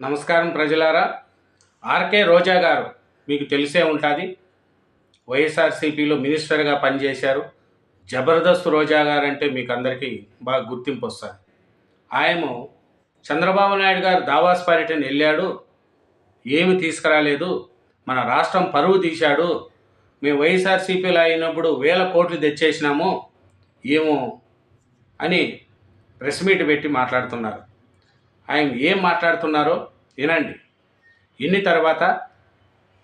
నమస్కారం ప్రజలారా. ఆర్కే రోజా గారు మీకు తెలిసే ఉంటుంది. వైఎస్ఆర్సీపీలో మినిస్టర్గా పనిచేశారు. జబర్దస్త్ రోజా గారు అంటే మీకు అందరికీ బాగా గుర్తింపు వస్తుంది. ఆయన చంద్రబాబు నాయుడు గారు దావాస్ పర్యటన వెళ్ళాడు. ఏమి తీసుకురాలేదు. మన రాష్ట్రం పరువు తీశాడు. మేము వైఎస్ఆర్సీపీలో అయినప్పుడు వేల కోట్లు తెచ్చేసినాము. ఏమో అని ప్రెస్ మీట్ పెట్టి మాట్లాడుతున్నారు. ఆయన ఏం మాట్లాడుతున్నారో వినండి. ఇన్ని తర్వాత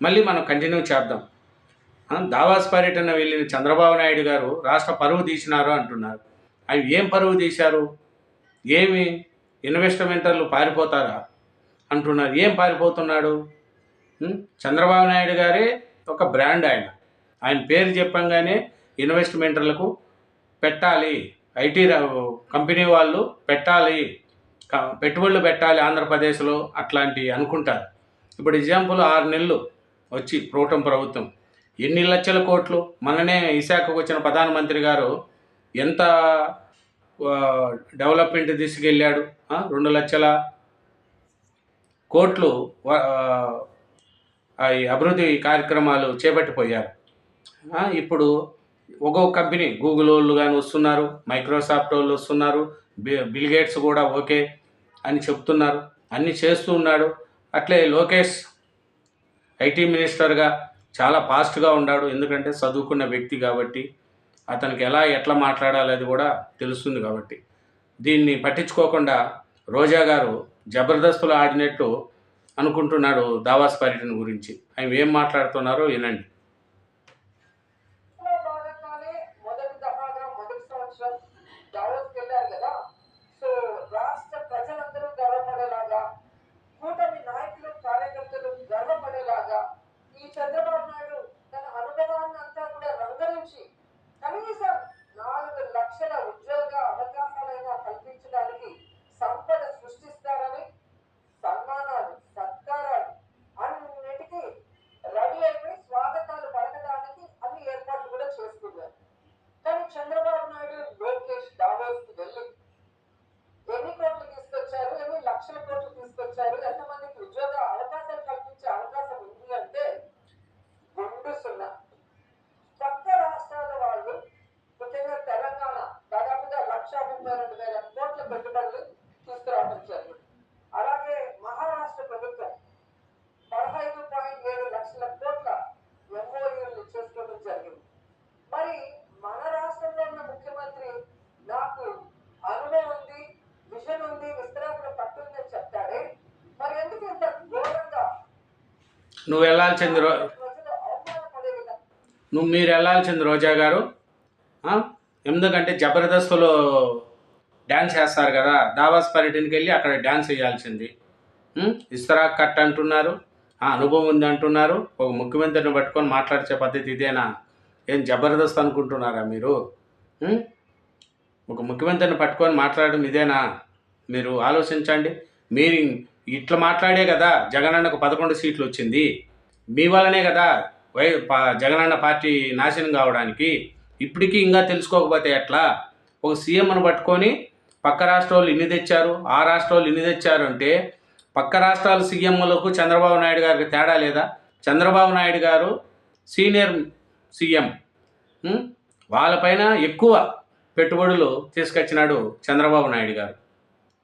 మళ్ళీ మనం కంటిన్యూ చేద్దాం. దావాస్ పర్యటన వెళ్ళిన చంద్రబాబు నాయుడు గారు రాష్ట్ర పరువు తీసినారు అంటున్నారు. ఆయన ఏం పరువు తీశారు? ఏమి? ఇన్వెస్ట్మెంటర్లు పారిపోతారా? అంటున్నారు. ఏం పారిపోతున్నాడు? చంద్రబాబు నాయుడు గారే ఒక బ్రాండ్ ఆయన. ఆయన పేరు చెప్పంగానే ఇన్వెస్ట్మెంటర్లకు పెట్టాలి. ఐటీ కంపెనీ వాళ్ళు పెట్టాలి. పెట్టుబడులు పెట్టాలి ఆంధ్రప్రదేశ్లో అట్లాంటివి అనుకుంటారు. ఇప్పుడు ఎగ్జాంపుల్ ఆరు నెలలు వచ్చి ప్రోటం ప్రభుత్వం. ఎన్ని లక్షల కోట్లు? మననే విశాఖకు వచ్చిన ప్రధానమంత్రి గారు ఎంత డెవలప్మెంట్ తీసుకెళ్ళాడు? రెండు లక్షల కోట్లు ఆ, అభివృద్ధి కార్యక్రమాలు చేపట్టిపోయారు. ఇప్పుడు ఒక్కొక్క కంపెనీ గూగుల్ వాళ్ళు కానీ వస్తున్నారు మైక్రోసాఫ్ట్ వాళ్ళు వస్తున్నారు బి- బిల్ గేట్స్ కూడా ఓకే. అని చెప్తున్నారు అన్నీ చేస్తూ ఉన్నాడు. అట్లే లోకేష్ ఐటీ మినిస్టర్గా చాలా ఫాస్ట్గా ఉన్నాడు. ఎందుకంటే చదువుకున్న వ్యక్తి కాబట్టి అతనికి ఎలా ఎట్లా మాట్లాడాలి అది కూడా తెలుస్తుంది కాబట్టి. దీన్ని పట్టించుకోకుండా రోజా గారు జబర్దస్తులు ఆడినట్టు అనుకుంటున్నాడు దావాస్ పర్యటన గురించి. ఆయన ఏం మాట్లాడుతున్నారో వినండి ఇందులో భాగంగానే మొదటి దఫాగా మొదటి సంవత్సరం దావోస్కి వెళ్ళారు కదా సో రాష్ట్ర ప్రజలందరూ గర్వపడేలాగా కూటమి నాయకులు కార్యకర్తలు గర్వపడేలాగా ఈ చంద్రబాబు నాయుడు తన అనుభవాన్ని అంతా కూడా రంగరించి కనీసం నాలుగు లక్షల ఉద్యోగ అవకాశాలైనా కల్పించడానికి సంపద సృష్టిస్తారని సన్మానాలు సత్కారాలు అన్నిటికీ రెడీ అయిపోయి స్వాగతాలు పలకడానికి అన్ని ఏర్పాట్లు కూడా చేసుకున్నారు కానీ చంద్రబాబు నాయుడు లోకేష్ దావోస్కి వెళ్ళి ఎన్ని కోట్లు తీసుకొచ్చారు ఎన్ని లక్షల కోట్లు తీసుకొచ్చారు ఎంతమందికి ఉద్యోగ అవకాశాలు కల్పించే అవకాశం ఉంది అంటే గుండు సున్నా పక్క రాష్ట్రాల వాళ్ళు ముఖ్యంగా తెలంగాణ దాదాపుగా లక్ష ముప్పై రెండు వేల కోట్ల పెట్టుబడులు తీసుకురావడం జరిగింది అలాగే మహారాష్ట్ర ప్రభుత్వం పదహైదు పాయింట్ ఏడు లక్షల కోట్ల ఎంఓయూలు చేసుకోవడం జరిగింది మరి మన రాష్ట్రంలో ఉన్న ముఖ్యమంత్రి నాకు అనుభవం ఉంది విజన్ ఉంది విస్తరాకుల పట్టుంది అని చెప్తాడే మరి ఎందుకు ఇంత ఘోరంగా నువ్వు వెళ్ళాల్సింది రో నువ్వు మీరు వెళ్ళాల్సింది రోజా గారు. ఎందుకంటే జబర్దస్తులో డ్యాన్స్ చేస్తారు కదా దావాస్ పర్యటనకి వెళ్ళి అక్కడ డ్యాన్స్ వేయాల్సింది. ఇస్తరా కట్ అంటున్నారు ఆ అనుభవం ఉంది అంటున్నారు ఒక ముఖ్యమంత్రిని పట్టుకొని మాట్లాడే పద్ధతి ఇదేనా? ఏం జబర్దస్త్ అనుకుంటున్నారా మీరు? ఒక ముఖ్యమంత్రిని పట్టుకొని మాట్లాడడం ఇదేనా? మీరు ఆలోచించండి. మీరు ఇట్లా మాట్లాడే కదా జగనన్నకు పదకొండు సీట్లు వచ్చింది. మీ వల్లనే కదా వై జగనన్న పార్టీ నాశనం కావడానికి. ఇప్పటికీ ఇంకా తెలుసుకోకపోతే ఎట్లా? ఒక సీఎంను పట్టుకొని పక్క రాష్ట్రాలు ఇన్ని తెచ్చారు ఆ రాష్ట్రాలు ఇన్ని తెచ్చారు అంటే పక్క రాష్ట్రాల సీఎంలకు చంద్రబాబు నాయుడు గారికి తేడా లేదా? చంద్రబాబు నాయుడు గారు సీనియర్ సీఎం. వాళ్ళపైన ఎక్కువ పెట్టుబడులు తీసుకొచ్చినాడు చంద్రబాబు నాయుడు గారు.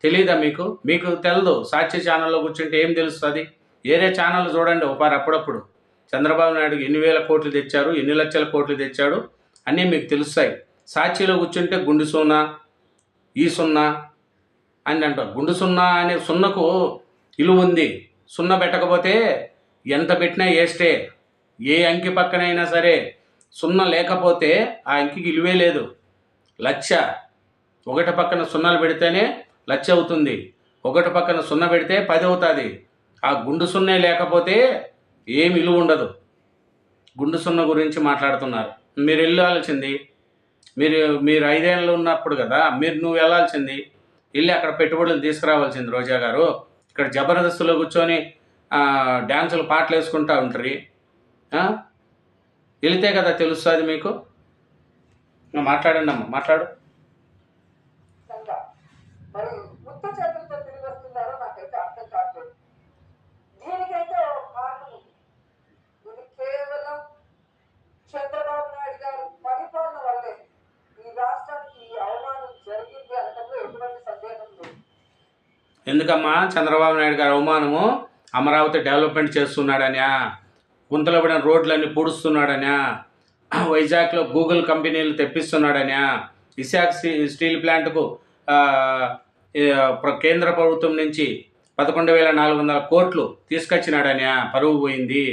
తెలియదా మీకు? మీకు తెలదు. సాక్షి ఛానల్లో కూర్చుంటే ఏం తెలుస్తుంది? వేరే ఛానల్ చూడండి ఒకసారి అప్పుడప్పుడు. చంద్రబాబు నాయుడు ఎన్ని వేల కోట్లు తెచ్చారు ఎన్ని లక్షల కోట్లు తెచ్చాడు అన్నీ మీకు తెలుస్తాయి. సాక్షిలో కూర్చుంటే గుండు సున్నా ఈ సున్నా అని అంటారు. గుండు సున్నా అనే సున్నకు ఇలువ ఉంది. సున్న పెట్టకపోతే ఎంత పెట్టినా వేస్టే ఏ అంకి పక్కనైనా సరే సున్నా లేకపోతే ఆ అంకికి ఇలువే లేదు. లక్ష. ఒకటి పక్కన సున్నాలు పెడితేనే లచ్చ అవుతుంది ఒకటి పక్కన సున్న పెడితే పది అవుతుంది ఆ గుండు సున్నే లేకపోతే ఏమి విలువ ఉండదు. గుండు సున్న గురించి మాట్లాడుతున్నారు. మీరు వెళ్ళాల్సింది మీరు మీరు ఐదేళ్ళు ఉన్నప్పుడు కదా మీరు నువ్వు వెళ్ళాల్సింది వెళ్ళి అక్కడ పెట్టుబడులు తీసుకురావాల్సింది రోజా గారు. ఇక్కడ జబర్దస్తులో కూర్చొని డ్యాన్సులు పాటలు వేసుకుంటా ఉంటారు. వెళితే కదా తెలుస్తుంది మీకు? మాట్లాడండి అమ్మ మాట్లాడు సంఘ మరి ఉత్త చేతులతో తిరిగి వస్తున్నారో నాకైతే అర్థం కావట్లేదు ఎందుకమ్మా? చంద్రబాబు నాయుడు గారు అవమానము అమరావతి డెవలప్మెంట్ చేస్తున్నాడనా గుంతలో పడిన రోడ్లన్నీ పూడుస్తున్నాడనా వైజాగ్లో గూగుల్ కంపెనీలు తెప్పిస్తున్నాడనా విశాఖ స్టీ- స్టీల్ ప్లాంట్కు కేంద్ర ప్రభుత్వం నుంచి పదకొండు వేల నాలుగు వందల కోట్లు తీసుకొచ్చినాడనా పరువు పోయింది.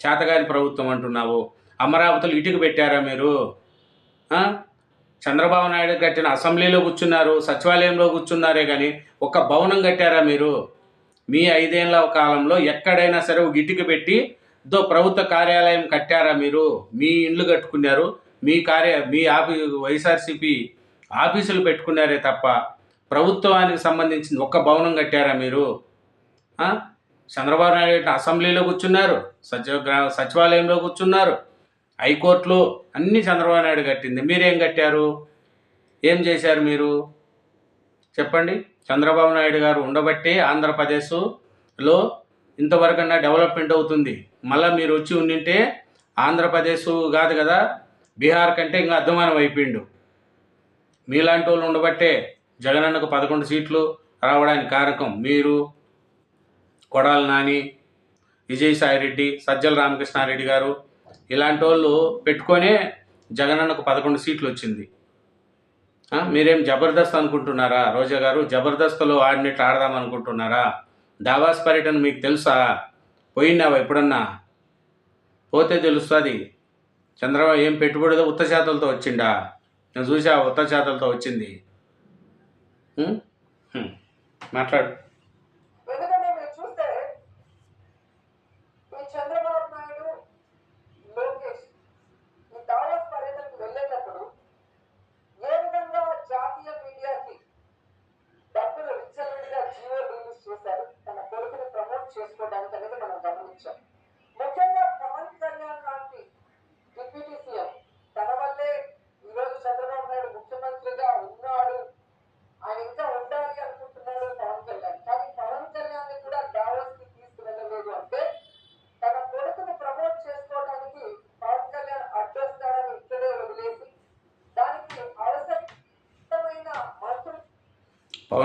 చేతగాని ప్రభుత్వం అంటున్నావు. అమరావతిలో ఇటుకు పెట్టారా మీరు? చంద్రబాబు నాయుడు కట్టిన అసెంబ్లీలో కూర్చున్నారు సచివాలయంలో కూర్చున్నారే కానీ ఒక్క భవనం కట్టారా మీరు? మీ ఐదేళ్ళ కాలంలో ఎక్కడైనా సరే ఒక ఇటుక పెట్టి దో ప్రభుత్వ కార్యాలయం కట్టారా మీరు? మీ ఇండ్లు కట్టుకున్నారు మీ కార్య మీ ఆఫీ వైఎస్ఆర్సీపీ ఆఫీసులు పెట్టుకున్నారే తప్ప ప్రభుత్వానికి సంబంధించిన ఒక్క భవనం కట్టారా మీరు? చంద్రబాబు నాయుడు కట్టిన అసెంబ్లీలో కూర్చున్నారు సచివ గ్రా- సచివాలయంలో కూర్చున్నారు హైకోర్టులో అన్ని చంద్రబాబు నాయుడు కట్టింది. మీరేం కట్టారు? ఏం చేశారు మీరు? చెప్పండి. చంద్రబాబు నాయుడు గారు ఉండబట్టే ఆంధ్రప్రదేశ్లో ఇంతవరకన్నా డెవలప్మెంట్ అవుతుంది. మళ్ళీ మీరు వచ్చి ఉండింటే ఆంధ్రప్రదేశ్ కాదు కదా బీహార్ కంటే ఇంకా అధ్వానం అయిపోయిండు. మీలాంటి వాళ్ళు ఉండబట్టే జగనన్నకు పదకొండు సీట్లు రావడానికి కారకం. మీరు కొడాలి నాని విజయసాయిరెడ్డి సజ్జల రామకృష్ణారెడ్డి గారు ఇలాంటి వాళ్ళు పెట్టుకొనే జగనన్నకు పదకొండు సీట్లు వచ్చింది మీరేం జబర్దస్త్ అనుకుంటున్నారా? రోజా గారు జబర్దస్త్లో ఆడినట్టు ఆడదాం అనుకుంటున్నారా? దావాస్ పర్యటన మీకు తెలుసా? పోయినావా ఎప్పుడన్నా? పోతే తెలుస్తుంది. చంద్రబాబు ఏం పెట్టుబడిదో ఉత్త చేతలతో వచ్చిండా? నేను చూసా ఉత్త చేతలతో వచ్చింది. మాట్లాడు ఎందుకంటే మీరు చూస్తే ఈ చంద్రబాబు నాయుడు లోకేష్ ఈ దావోస్ పర్యటనకు వెళ్ళేటప్పుడు ఏ విధంగా జాతీయ మీడియాకి డబ్బులు విచ్చలవిడిగా జియో రిలీజ్ చేశారు తన కొడుకుని ప్రమోట్ చేసుకోవడానికి అనేది మనం గమనించాం ముఖ్యంగా పవన్ కళ్యాణ్ లాంటి డిప్యూటీ సీఎం తన వల్లే ఈరోజు చంద్రబాబు నాయుడు ముఖ్యమంత్రిగా ఉన్నాడు ఆయన ఇంకా ఉండాలి అనుకుంటున్నాడు పవన్ కళ్యాణ్ కానీ పవన్ కళ్యాణ్ని కూడా డావోస్కి తీసుకువెళ్ళలేదు అంటే తన కొడుకుని ప్రమోట్ చేసుకోవడానికి పవన్ కళ్యాణ్ అడ్డొస్తాడని ఇక్కడే వదిలేసి దానికి అవసరమైన మంత్రులు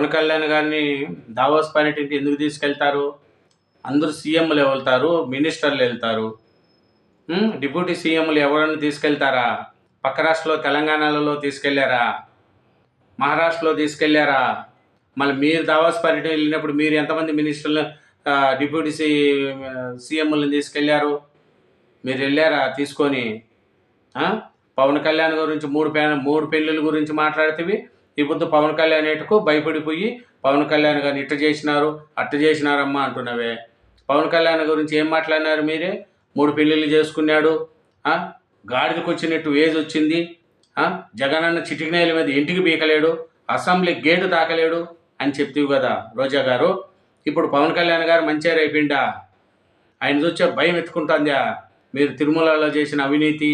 పవన్ కళ్యాణ్ గారిని దావోస్ పర్యటనకి ఎందుకు తీసుకెళ్తారు? అందరూ సీఎంలు వెళ్తారు మినిస్టర్లు వెళ్తారు. డిప్యూటీ సీఎంలు ఎవరైనా తీసుకెళ్తారా? పక్క రాష్ట్రంలో తెలంగాణలో తీసుకెళ్ళారా? మహారాష్ట్రలో తీసుకెళ్ళారా? మళ్ళీ మీరు దావాస్ పర్యటన వెళ్ళినప్పుడు మీరు ఎంతమంది మినిస్టర్లు డిప్యూటీ సీ సీఎంలను తీసుకెళ్ళారు? మీరు వెళ్ళారా తీసుకొని? పవన్ కళ్యాణ్ గురించి మూడు పే మూడు పెళ్ళిళ్ళ గురించి మాట్లాడితే ఈ పొద్దు పవన్ కళ్యాణ్ ఏటుకు భయపడిపోయి పవన్ కళ్యాణ్ గారిని ఇట్ట చేసినారు అట్ట చేసినారమ్మా అంటున్నావే. పవన్ కళ్యాణ్ గురించి ఏం మాట్లాడినారు మీరే? మూడు పెళ్ళిళ్ళు చేసుకున్నాడు గాడిదకు వచ్చినట్టు ఏజ్ వచ్చింది జగనన్న చిటికినేల మీద ఇంటికి బీకలేడు అసెంబ్లీ గేటు తాకలేడు అని చెప్తివి కదా రోజా గారు. ఇప్పుడు పవన్ కళ్యాణ్ గారు మంచిగా రేపిండా ఆయన చూసే భయం ఎత్తుకుంటుందా? మీరు తిరుమలలో చేసిన అవినీతి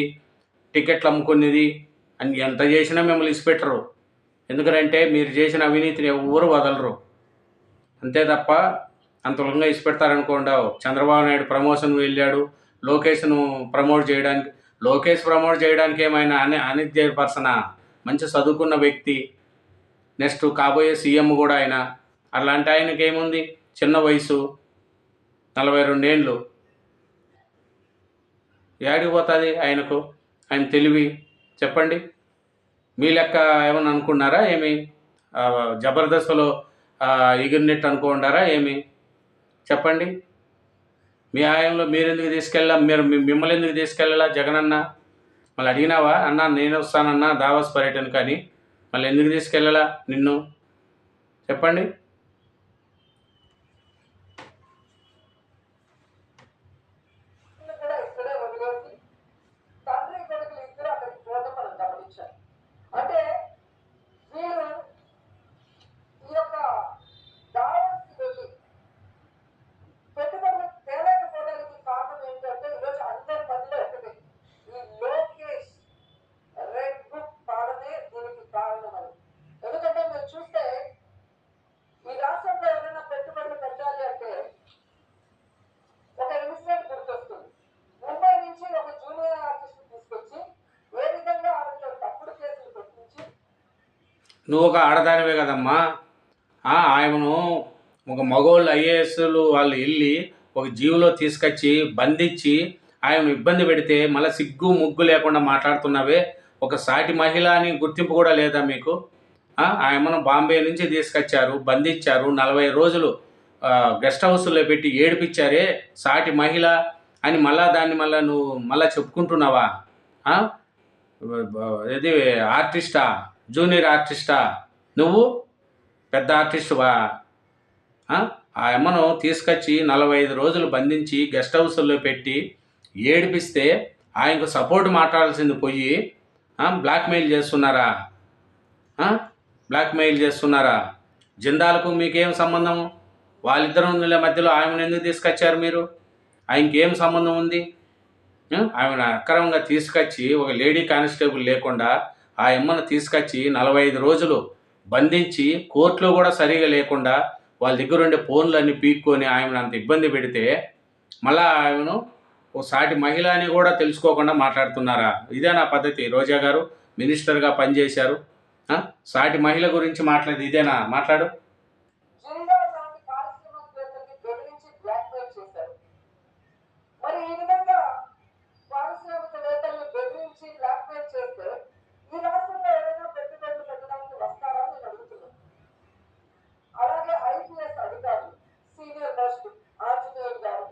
టికెట్లు అమ్ముకునేది అని ఎంత చేసినా మిమ్మల్ని ఇసిపెట్టరు. ఎందుకంటే మీరు చేసిన అవినీతిని ఎవరు వదలరు. అంతే తప్ప అంత లంగా ఇసిపెడతారనుకోండావు చంద్రబాబు నాయుడు ప్రమోషన్ వెళ్ళాడు. లోకేష్ను ప్రమోట్ చేయడానికి లోకేష్ ప్రమోట్ చేయడానికి ఏమైనా అని అనిత్య పర్సనా మంచి చదువుకున్న వ్యక్తి. నెక్స్ట్ కాబోయే సీఎం కూడా ఆయన. అలాంటి ఆయనకి ఏముంది? చిన్న వయసు. నలభై రెండేళ్ళు ఏడికి పోతుంది ఆయనకు? ఆయన తెలివి. చెప్పండి. మీ లెక్క ఏమని అనుకున్నారా? ఏమి? జబర్దస్త్లో ఎగిరినట్టు అనుకుంటారా ఏమి? చెప్పండి. మీ ఆయంలో మీరెందుకు తీసుకెళ్ళా? మీరు మిమ్మల్ని ఎందుకు తీసుకెళ్ళాలా? జగనన్న మళ్ళీ అడిగినావా? అన్న నేను వస్తానన్నా దావాస్ పర్యటన కానీ మళ్ళీ ఎందుకు తీసుకెళ్ళాలా? నిన్ను. చెప్పండి కూడా ఇక్కడే వదిలేసి తండ్రి కొడుకులు ఇద్దరు అక్కడికి పోవడం మనం గమనించాం అంటే వీళ్ళు ఈ యొక్క దావస్కి వెళ్ళి పెట్టుబడులు తేలేకపోవడానికి కారణం ఏంటంటే ఈరోజు అందరి మధ్యలో ఒకటి ఈ లోకేష్ రెడ్ బుక్ పాడనే దీనికి కారణం అది ఎందుకంటే మీరు చూస్తే ఈ రాష్ట్రంలో ఎవరైనా పెట్టుబడులు పెట్టాలి అంటే ఒక ఇన్సిడెంట్ గుర్తొస్తుంది ముంబై నుంచి ఒక జూనియర్ ఆర్టిస్ట్ తీసుకొచ్చి ఏ విధంగా ఆమెతో తప్పుడు కేసులు పెట్టించి నువ్వు ఒక ఆడదానివే కదమ్మా. ఆ, ఆయనను ఒక మగోళ్ళు ఐఏఎస్లు వాళ్ళు వెళ్ళి ఒక జీవులో తీసుకొచ్చి బంధించి ఆయన ఇబ్బంది పెడితే మళ్ళీ సిగ్గు ముగ్గు లేకుండా మాట్లాడుతున్నావే. ఒక సాటి మహిళ అని గుర్తింపు కూడా లేదా మీకు? ఆయమను బాంబే నుంచి తీసుకొచ్చారు బంధించారు. నలభై రోజులు గెస్ట్ హౌస్లో పెట్టి ఏడిపించారే సాటి మహిళ అని మళ్ళా దాన్ని మళ్ళీ నువ్వు మళ్ళీ చెప్పుకుంటున్నావా? ఇది ఆర్టిస్టా? జూనియర్ ఆర్టిస్టా? నువ్వు? పెద్ద ఆర్టిస్టువా? ఆ? అమ్మను తీసుకొచ్చి నలభై ఐదు రోజులు బంధించి గెస్ట్ హౌస్లో పెట్టి ఏడిపిస్తే ఆయనకు సపోర్ట్ మాట్లాడాల్సింది పోయి బ్లాక్మెయిల్ చేస్తున్నారా? బ్లాక్మెయిల్ చేస్తున్నారా? జిందాలకు మీకేం సంబంధం? వాళ్ళిద్దరు మధ్యలో ఆమెను ఎందుకు తీసుకొచ్చారు మీరు? ఆయనకి ఏం సంబంధం ఉంది? ఆమెను అక్రమంగా తీసుకొచ్చి ఒక లేడీ కానిస్టేబుల్ లేకుండా ఆ అమ్మను తీసుకొచ్చి నలభై ఐదు రోజులు బంధించి కోర్టులో కూడా సరిగా లేకుండా వాళ్ళ దగ్గర ఉండే ఫోన్లు పీక్కొని ఆమెను అంత ఇబ్బంది పెడితే మళ్ళా ఆమెను ఓ సాటి మహిళ అని కూడా తెలుసుకోకుండా మాట్లాడుతున్నారా? ఇదే నా పద్ధతి. రోజా గారు మినిస్టర్గా పనిచేశారు. సాటి మహిళ గురించి మాట్లాడేది ఇదేనా? మాట్లాడు జిందా లాంటి పారిశ్రామికవేత్తల్ని బెదిరించి బ్లాక్మెయిల్ చేశారు మరి ఈ విధంగా పారిశ్రామికవేత్తల్ని బెదిరించి బ్లాక్మెయిల్ చేస్తే ఈ రాష్ట్రంలో ఏదైనా పెట్టుబడులు పెట్టడానికి వస్తారా అని నేను అడుగుతున్నాను అలాగే ఐపీఎస్ అధికారులు సీనియర్ మోస్ట్ ఆంజనేయులు గారు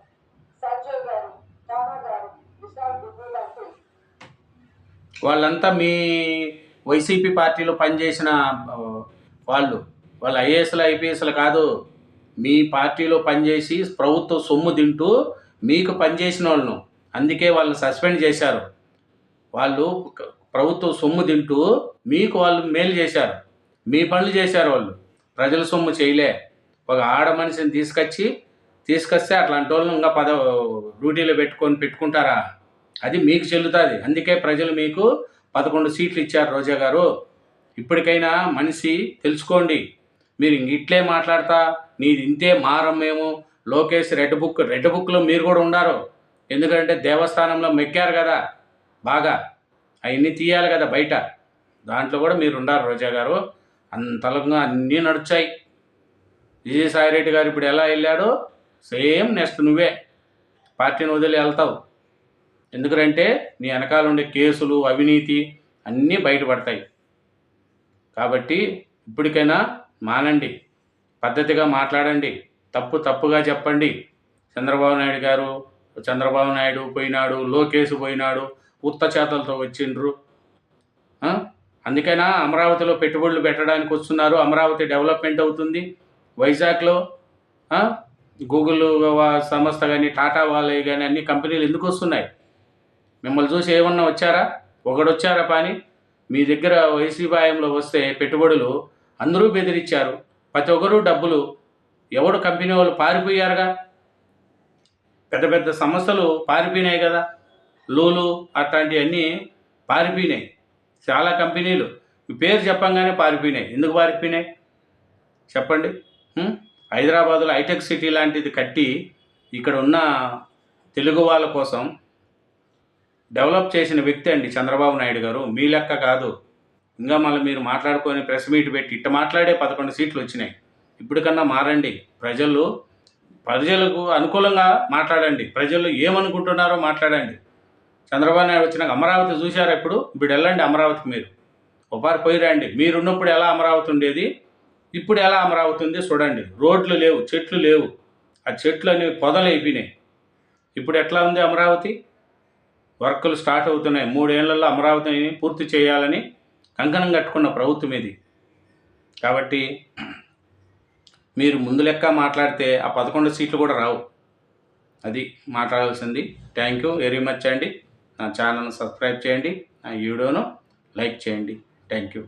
సంజయ్ గారు టానా గారు విశాల్ దుబ్బు లాంటి వాళ్ళంతా మీ వైసీపీ పార్టీలో పనిచేసిన వాళ్ళు. వాళ్ళు ఐఏఎస్లు ఐపీఎస్లు కాదు. మీ పార్టీలో పనిచేసి ప్రభుత్వ సొమ్ము తింటూ మీకు పనిచేసిన వాళ్ళను. అందుకే వాళ్ళని సస్పెండ్ చేశారు. వాళ్ళు ప్రభుత్వ సొమ్ము తింటూ మీకు వాళ్ళు మేలు చేశారు. మీ పనులు చేశారు వాళ్ళు. ప్రజల సొమ్ము చేయలే. ఒక ఆడ మనిషిని తీసుకొచ్చి తీసుకొస్తే అట్లాంటి వాళ్ళని ఇంకా పద డ్యూటీలో పెట్టుకొని పెట్టుకుంటారా? అది మీకు చెల్లుతుంది. అందుకే ప్రజలు మీకు పదకొండు సీట్లు ఇచ్చారు రోజా గారు. ఇప్పటికైనా మనిషి తెలుసుకోండి. మీరు ఇట్లే మాట్లాడతా నీది ఇంతే మారం మేము. లోకేష్ రెడ్ బుక్ రెడ్ బుక్లో మీరు కూడా ఉండారు ఎందుకంటే దేవస్థానంలో మెక్కారు కదా బాగా. అవన్నీ తీయాలి కదా బయట. దాంట్లో కూడా మీరు ఉండారు రోజా గారు. అంతలంగా అన్నీ నడుచాయి. విజయసాయిరెడ్డి గారు ఇప్పుడు ఎలా వెళ్ళాడో సేమ్ నెక్స్ట్ నువ్వే. పార్టీని వదిలి వెళ్తావు. ఎందుకంటే నీ వెనకాల ఉండే కేసులు అవినీతి అన్నీ బయటపడతాయి. కాబట్టి ఇప్పటికైనా మానండి. పద్ధతిగా మాట్లాడండి. తప్పు తప్పుగా చెప్పండి. చంద్రబాబు నాయుడు గారు చంద్రబాబు నాయుడు పోయినాడు లోకేష్ పోయినాడు ఉత్త చేతలతో వచ్చిండ్రు. అందుకైనా అమరావతిలో పెట్టుబడులు పెట్టడానికి వస్తున్నారు. అమరావతి డెవలప్మెంట్ అవుతుంది. వైజాగ్లో గూగుల్ సంస్థ కానీ టాటా వాళ్ళవి కానీ అన్ని కంపెనీలు ఎందుకు వస్తున్నాయి? మిమ్మల్ని చూసి ఏమన్నా వచ్చారా? ఒకడు వచ్చారా పని? మీ దగ్గర వైసీపాయంలో వస్తే పెట్టుబడులు అందరూ బెదిరించారు ప్రతి ఒక్కరు డబ్బులు. ఎవడు కంపెనీ వాళ్ళు పారిపోయారుగా? పెద్ద పెద్ద సంస్థలు పారిపోయినాయి కదా. లూలు అట్లాంటివన్నీ పారిపోయినాయి. చాలా కంపెనీలు. మీ పేరు చెప్పంగానే పారిపోయినాయి. ఎందుకు పారిపోయినాయి? చెప్పండి. హైదరాబాదులో హైటెక్ సిటీ లాంటిది కట్టి ఇక్కడ ఉన్న తెలుగు వాళ్ళ కోసం డెవలప్ చేసిన వ్యక్తి అండి చంద్రబాబు నాయుడు గారు. మీ లెక్క కాదు. ఇంకా మళ్ళీ మీరు మాట్లాడుకొని ప్రెస్ మీట్ పెట్టి ఇట్ట మాట్లాడే పదకొండు సీట్లు వచ్చినాయి. ఇప్పటికన్నా మారండి. ప్రజలు ప్రజలకు అనుకూలంగా మాట్లాడండి. ప్రజలు ఏమనుకుంటున్నారో మాట్లాడండి. చంద్రబాబు నాయుడు వచ్చినాక అమరావతి చూశారు ఇప్పుడు? ఇప్పుడు వెళ్ళండి అమరావతికి మీరు. ఒకసారి పోయి రండి. మీరున్నప్పుడు ఎలా అమరావతి ఉండేది? ఇప్పుడు ఎలా అమరావతి ఉంది చూడండి. రోడ్లు లేవు చెట్లు లేవు. ఆ చెట్లు అనేవి పొదలు అయిపోయినాయి. ఇప్పుడు ఎట్లా ఉంది అమరావతి? వర్కులు స్టార్ట్ అవుతున్నాయి. మూడేళ్ళలో అమరావతిని పూర్తి చేయాలని కంకణం కట్టుకున్న ప్రభుత్వం ఇది. కాబట్టి మీరు ముందు లెక్క మాట్లాడితే ఆ పదకొండు సీట్లు కూడా రావు. అది మాట్లాడాల్సింది. థ్యాంక్ యూ వెరీ మచ్ అండి. నా ఛానల్ని సబ్స్క్రైబ్ చేయండి. నా వీడియోను లైక్ చేయండి. Thank you.